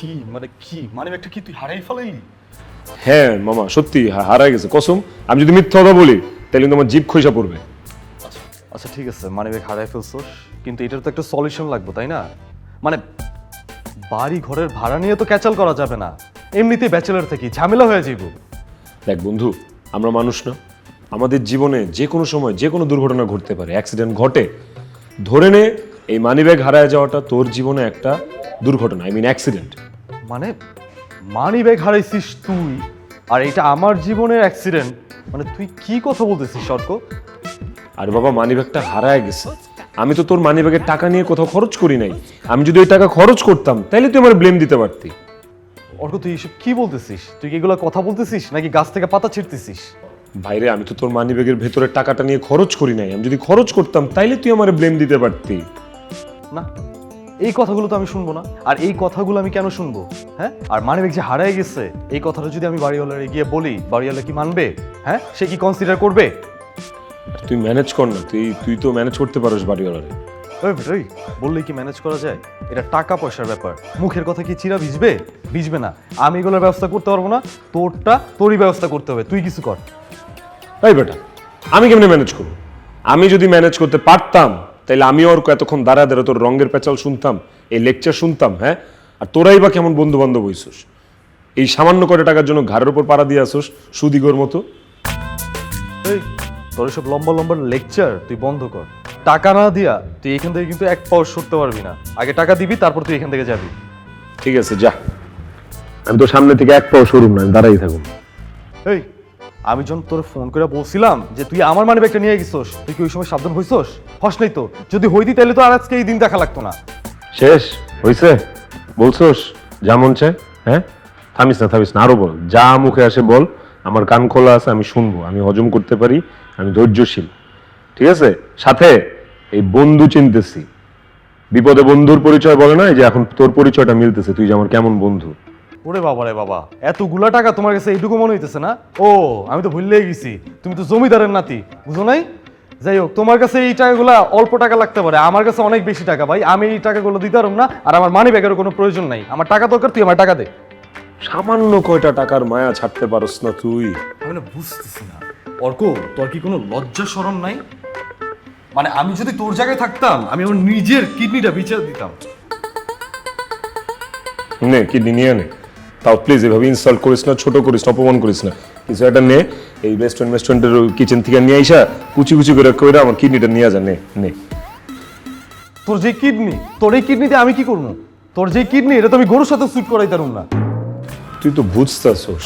কি মানে কি? মানে একটা কি তুই হারাই ফেলাইলি? হ্যাঁ মামা সত্যি হা- হারায় গেছে। কসম আমি যদি মিথ্যা কথা বলি তাহলে কিন্তু আমার জিভ খইসা পড়বে। আচ্ছা আচ্ছা ঠিক আছে মানি ব্যাগ হারাই ফেলছোস। কিন্তু এটার তো একটা সলিউশন লাগবে তাই না? মানে বাড়ি ঘরের ভাড়া নিয়ে তো ক্যাচাল করা যাবে না। এমনিতেই ব্যাচেলর থেকে ঝামেলা হয়ে যাইব। দেখ বন্ধু আমরা মানুষ না। আমাদের জীবনে যে কোনো সময় যে কোনো দুর্ঘটনা ঘটতে পারে। অ্যাক্সিডেন্ট ঘটে। ধরে নে এই মানিব্যাগ হারায় যাওয়াটা তোর জীবনে একটা দুর্ঘটনা আই মিন অ্যাক্সিডেন্ট মানে মানি ব্যাগ হারাইছিস তুই আর এটা আমার জীবনের অ্যাক্সিডেন্ট মানে তুই কি কথা বলতেছিস সর্ক আর বাবা মানিব্যাগটা হারায় গেছে। আমি তো তোর মানিব্যাগের টাকা নিয়ে কোথাও খরচ করি নাই। আমি যদি ওই টাকা খরচ করতাম তাহলে তুই আমার ব্লেম দিতে পারতি। অর্ক তুই এসব কি বলতেছিস? তুই কি এগুলো কথা বলতেছিস নাকি গাছ থেকে পাতা ছিঁড়তেছিস? ভাইরে আমি তো তোর মানিব্যাগের ভেতরে টাকাটা নিয়ে খরচ করি নাই। আমি যদি খরচ করতাম তাইলে তুই আমার ব্লেম দিতে পারতি। না এই কথাগুলো তো আমি শুনব না। আর এই কথাগুলো আমি কেন শুনব? হ্যাঁ? আর মানিব্যাগ যে হারায় গেছে এই কথাটা যদি আমি বাড়িওয়ালার গিয়ে বলি বাড়িওয়ালা কি মানবে? হ্যাঁ? সে কি কনসিডার করবে? তুই ম্যানেজ কর না তুই তুই তো ম্যানেজ করতে পারিস বাড়িওয়ালারে। ওই বললেই কি ম্যানেজ করা যায়? এটা টাকা পয়সার ব্যাপার। মুখের কথা কি চিরা ভিজবে? ভিজবে না। আমি এগুলোর ব্যবস্থা করতে পারব না। তোরটা তোরই ব্যবস্থা করতে হবে। তুই কিছু কর। তাই বেটা আমি কেমনে ম্যানেজ করব? আমি যদি ম্যানেজ করতে পারতাম তাহলে আমি ওর এতক্ষণ দাঁড়া দাঁড়া তোর রঙের পেঁচাল শুনতাম এই লেকচার শুনতাম হ্যাঁ? আর তোরাই বা কেমন বন্ধু বান্ধব হইছস? এই সামান্য কয়টা টাকার জন্য ঘাড়ের উপর পাড়া দিয়ে আসোস সুদিগর মতো। এই তোর সব লম্বা লম্বা লেকচার তুই বন্ধ কর। টাকা না দিয়া তুই এখান থেকে কিন্তু এক পাও সরতে পারবি না। আগে টাকা দিবি তারপর তুই এখান থেকে যাবি। ঠিক আছে যা। আমি তো সামনে থেকে এক পাও সরুম না আমি দাঁড়াই থাকুন এই আমি যখন তোর ফোন করে বলছিলাম যে তুই আমার মানে ব্যাগটা নিয়ে গেছিস, তুই কি ওই সময় সাবধান হইছস? হস নাই তো। যদি হইতি তাহলে তো আর আজকে এই দিন দেখা লাগতো না। শেষ, হইছে। বলছোস, যা মন চায় হ্যাঁ? থামিস না থামিস না। আরও বল, যা মুখে আসে বল। আমার কান খোলা আছে, আমি শুনব। আমি হজম করতে পারি, আমি ধৈর্যশীল। ঠিক আছে? সাথে এই বন্ধু চিনতেছি। বিপদে বন্ধুর পরিচয় বলে না যে এখন তোর পরিচয়টা মিলতেছে। তুই যে আমার কেমন বন্ধু। ওরে বাবা রে বাবা এতগুলা টাকা তোমার কাছে এইটুকু মনে হইতেছে না? ও আমি তো ভুললেই গেছি। তুমি তো জমিদারের নাতি বুঝো নাই? যাই হোক তোমার কাছে এই টাকাগুলা অল্প টাকা লাগতে পারে। আমার কাছে অনেক বেশি টাকা ভাই আমি এই টাকাগুলো দিতে পারব না আর আমার মানি ব্যাগেরও কোনো প্রয়োজন নাই। আমার টাকা দরকার তুই আমার টাকা দে। সামান্য কয়টা টাকার মায়া ছাড়তে পারস না তুই। আমি না বুঝতেছি না। অর্ক তোর কি কোনো লজ্জা শরম নাই? মানে আমি যদি তোর জায়গায় থাকতাম আমি আমার নিজের কিডনিটা বিচার দিতাম। নে কিডনি নিয়ে নে। তাও প্লিজ এভাবে ইনসাল্ট করিস না ছোট করিস না অপমান করিস না। কিছু একটা নে এই রেস্টুরেন্ট রেস্টুরেন্টের কিচেন থেকে নিয়ে আইসা কুচি কুচি করে কইরা আমার কিডনিটা নিয়ে যা নে নে। তোর যে কিডনি তোর এই কিডনিতে আমি কি করব? তোর যে কিডনি এটা তো আমি গরুর সাথে স্যুট করাই তারুম না। তুই তো বুঝতেছস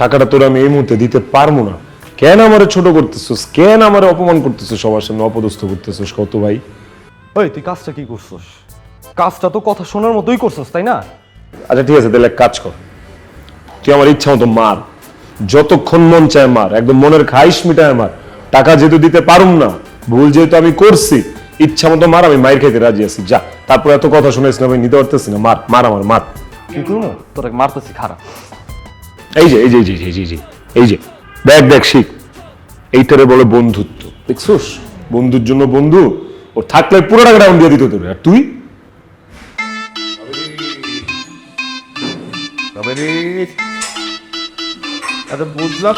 টাকাটা তোর আমি এই মুহূর্তে দিতে পারব না। কেন আমারে ছোট করতেছিস? কেন আমারে অপমান করতেছস? সবার সামনে অপদস্থ করতেছিস কত ভাই? ওই তুই কাজটা কি করছিস? কাজটা তো কথা শোনার মতোই করছিস তাই না? আচ্ছা ঠিক আছে তাহলে এক কাজ কর। তুই আমার ইচ্ছা মতো মার। যতক্ষণ মন চায় মার একদম মনের খাইশ মিটায় মার। টাকা যেহেতু দিতে পারুম না ভুল যেহেতু আমি করছি ইচ্ছা মতো মার আমি মায়ের খাইতে রাজি আছি। যা তারপর এত কথা শুনেছি না আমি নিতে পারতেছি না। মার মার আমার মার। কি করব? তোর মারতেছি খারাপ। এই যে এই যে এই যে এই যে এই যে দেখ দেখ শিখ। এইটারে বলে বন্ধুত্ব। দেখছোস? বন্ধুর জন্য বন্ধু ও থাকলে পুরো আমি দিয়ে দিত তোর। আর তুই? তবে রে আরে বুঝলাম